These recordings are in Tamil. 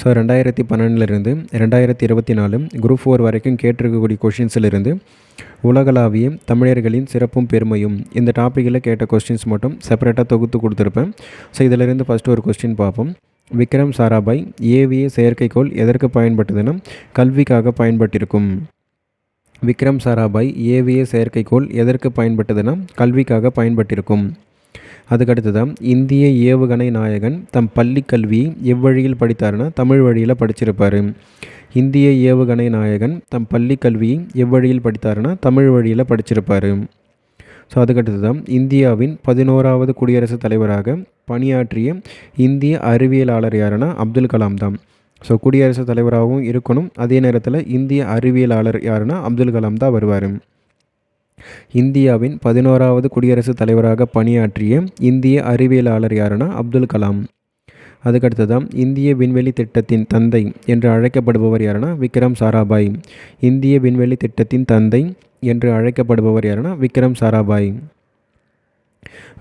ஸோ ரெண்டாயிரத்தி பன்னெண்டுலேருந்து ரெண்டாயிரத்தி இருபத்தி நாலு குரூப் ஃபோர் வரைக்கும் கேட்டிருக்கக்கூடிய கொஷின்ஸிலிருந்து உலகளாவிய தமிழர்களின் சிறப்பும் பெருமையும் இந்த டாப்பிக்கில் கேட்ட கொஸ்டின்ஸ் மட்டும் செப்பரேட்டாக தொகுத்து கொடுத்துருப்பேன். ஸோ இதிலிருந்து ஃபஸ்ட்டு ஒரு கொஸ்டின் பார்ப்போம். விக்ரம் சாராபாய் ஏவிஏ செயற்கைக்கோள் எதற்கு பயன்பட்டதுன்னா கல்விக்காக பயன்பட்டிருக்கும். விக்ரம் சாராபாய் ஏவிஏ செயற்கைக்கோள் எதற்கு பயன்பட்டதுன்னா கல்விக்காக பயன்பட்டிருக்கும். அதுக்கடுத்ததான் இந்திய ஏவுகணை நாயகன் தம் பள்ளி கல்வியை எவ்வழியில் படித்தாருன்னா தமிழ் வழியில் படிச்சிருப்பார். இந்திய ஏவுகணை நாயகன் தம் பள்ளி கல்வியை எவ்வழியில் படித்தாருன்னா தமிழ் வழியில் படிச்சிருப்பார். ஸோ அதுக்கடுத்து தான் இந்தியாவின் பதினோராவது குடியரசுத் தலைவராக பணியாற்றிய இந்திய அறிவியலாளர் யாருன்னா அப்துல் கலாம் தான். ஸோ குடியரசுத் தலைவராகவும் இருக்கணும். அதே நேரத்தில் இந்திய அறிவியலாளர் யாருன்னா அப்துல் கலாம் தான் வருவார். இந்தியாவின் பதினோராவது குடியரசுத் தலைவராக பணியாற்றிய இந்திய அறிவியலாளர் யாருன்னா அப்துல் கலாம். அதுக்கடுத்ததான் இந்திய விண்வெளி திட்டத்தின் தந்தை என்று அழைக்கப்படுபவர் யாருன்னா விக்ரம் சாராபாய். இந்திய விண்வெளி திட்டத்தின் தந்தை என்று அழைக்கப்படுபவர் யாருன்னா விக்ரம் சாராபாய்.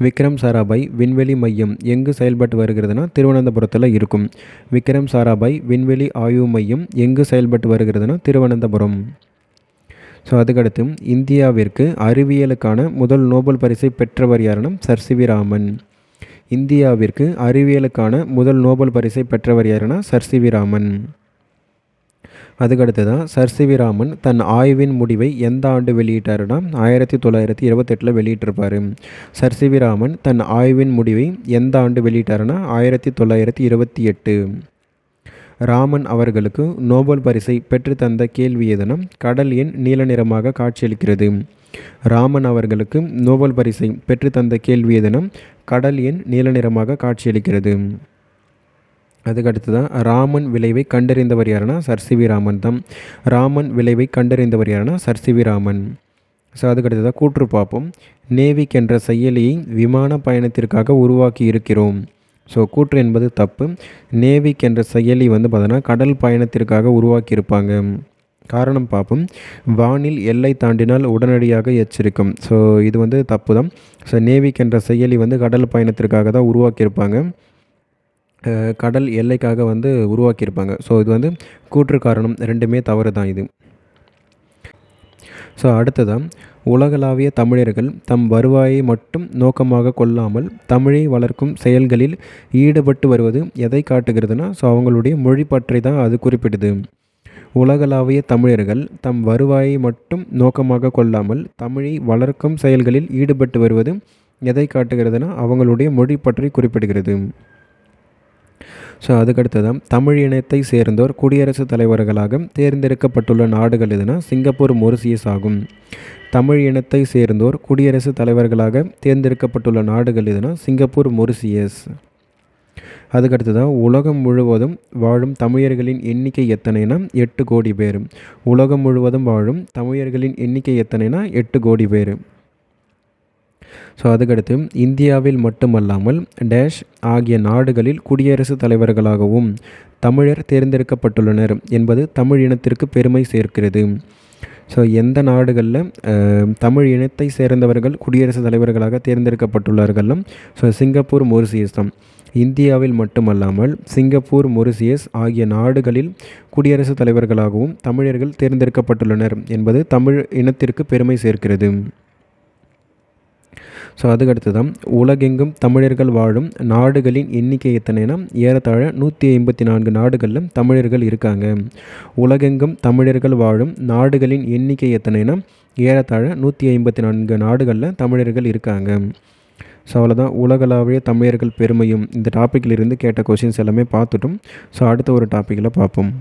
விக்ரம் சாராபாய் விண்வெளி மையம் எங்கு செயல்பட்டு வருகிறதுனா திருவனந்தபுரத்தில் இருக்கும். விக்ரம் சாராபாய் விண்வெளி ஆய்வு மையம் எங்கு செயல்பட்டு வருகிறதுனா திருவனந்தபுரம். ஸோ அதுக்கடுத்து இந்தியாவிற்கு அறிவியலுக்கான முதல் நோபல் பரிசை பெற்றவர் யாருன்னா சர் சி வி ராமன் இந்தியாவிற்கு அறிவியலுக்கான முதல் நோபல் பரிசை பெற்றவர் யாருன்னா சர் சி வி ராமன் அதுக்கடுத்து தான் சர் சி வி ராமன் தன் ஆய்வின் முடிவை எந்த ஆண்டு வெளியிட்டாருன்னா ஆயிரத்தி தொள்ளாயிரத்தி இருபத்தெட்டில் வெளியிட்டிருப்பார். சர் சி வி ராமன் தன் ஆய்வின் முடிவை எந்த ஆண்டு வெளியிட்டாருன்னா ஆயிரத்தி தொள்ளாயிரத்தி இருபத்தி எட்டு ராமன் அவர்களுக்கு நோபல் பரிசை பெற்றுத்தந்த கேள்வி எதனா கடல் எண் நீல நிறமாக காட்சியளிக்கிறது. ராமன் அவர்களுக்கு நோபல் பரிசை பெற்றுத்தந்த கேள்வி எதனா கடல் எண் நீல நிறமாக காட்சியளிக்கிறது. அதுக்கடுத்து தான் ராமன் விளைவை கண்டறிந்தவர் யாருன்னா சர் ராமன் தான். ராமன் விளைவை கண்டறிந்தவர் யாருன்னா சர் ராமன். ஸோ அதுக்கடுத்து தான் கூற்று பார்ப்போம். நேவிக் என்ற செயலியை விமான பயணத்திற்காக உருவாக்கி இருக்கிறோம். ஸோ கூற்று என்பது தப்பு. நேவிக் என்ற செயலி வந்து பார்த்தோன்னா கடல் பயணத்திற்காக உருவாக்கியிருப்பாங்க. காரணம் பார்ப்போம். வானில் எல்லை தாண்டினால் உடனடியாக எச்சரிக்கும். ஸோ இது வந்து தப்பு தான் ஸோ நேவிக் என்ற செயலி வந்து கடல் பயணத்திற்காக தான் உருவாக்கியிருப்பாங்க. கடல் எல்லைக்காக வந்து உருவாக்கியிருப்பாங்க. ஸோ இது வந்து கூற்று காரணம். ரெண்டுமே தவறு தான் இது. ஸோ அடுத்ததான் உலகளாவிய தமிழர்கள் தம் வருவாயை மட்டும் நோக்கமாக கொள்ளாமல் தமிழை வளர்க்கும் செயல்களில் ஈடுபட்டு வருவது எதை காட்டுகிறதுனா ஸோ அவங்களுடைய மொழி பற்றி தான் அது குறிப்பிடுது. உலகளாவிய தமிழர்கள் தம் வருவாயை மட்டும் நோக்கமாக கொள்ளாமல் தமிழை வளர்க்கும் செயல்களில் ஈடுபட்டு வருவது எதை காட்டுகிறதுனா அவங்களுடைய மொழி பற்றி குறிப்பிடுகிறது. ஸோ அதுக்கடுத்ததான் தமிழ் இனத்தை சேர்ந்தோர் குடியரசுத் தலைவர்களாக தேர்ந்தெடுக்கப்பட்டுள்ள நாடுகள் எதுனா சிங்கப்பூர் மொரிசியஸ் ஆகும். தமிழ் இனத்தை சேர்ந்தோர் குடியரசுத் தலைவர்களாக தேர்ந்தெடுக்கப்பட்டுள்ள நாடுகள் எதுனா சிங்கப்பூர் மொரிசியஸ். அதுக்கடுத்ததாக உலகம் முழுவதும் வாழும் தமிழர்களின் எண்ணிக்கை எத்தனைனா எட்டு கோடி பேர். உலகம் முழுவதும் வாழும் தமிழர்களின் எண்ணிக்கை எத்தனைனா எட்டு கோடி பேர். ஸோ அதுக்கடுத்து இந்தியாவில் மட்டுமல்லாமல் டேஷ் ஆகிய நாடுகளில் குடியரசுத் தலைவர்களாகவும் தமிழர் தேர்ந்தெடுக்கப்பட்டுள்ளனர் என்பது தமிழ் இனத்திற்கு பெருமை சேர்க்கிறது. ஸோ எந்த நாடுகளில் தமிழ் இனத்தை சேர்ந்தவர்கள் குடியரசுத் தலைவர்களாக தேர்ந்தெடுக்கப்பட்டுள்ளார்கள்லாம் ஸோ சிங்கப்பூர் மொரிசியஸ் தான். இந்தியாவில் மட்டுமல்லாமல் சிங்கப்பூர் மொரிசியஸ் ஆகிய நாடுகளில் குடியரசுத் தலைவர்களாகவும் தமிழர்கள் தேர்ந்தெடுக்கப்பட்டுள்ளனர் என்பது தமிழ் இனத்திற்கு பெருமை சேர்க்கிறது. ஸோ அதுக்கடுத்து தான் உலகெங்கும் தமிழர்கள் வாழும் நாடுகளின் எண்ணிக்கை எத்தனைனா ஏறத்தாழ நூற்றி ஐம்பத்தி நான்கு நாடுகளில் தமிழர்கள் இருக்காங்க. உலகெங்கும் தமிழர்கள் வாழும் நாடுகளின் எண்ணிக்கை எத்தனைனா ஏறத்தாழ நூற்றி ஐம்பத்தி நான்கு நாடுகளில் தமிழர்கள் இருக்காங்க. ஸோ அவ்வளோதான் உலகளாவிய தமிழர்கள் பெருமையும் இந்த டாப்பிக்கில் இருந்து கேட்ட கொஷின்ஸ் எல்லாமே பார்த்துட்டோம். ஸோ அடுத்த ஒரு டாப்பிக்கில் பார்ப்போம்.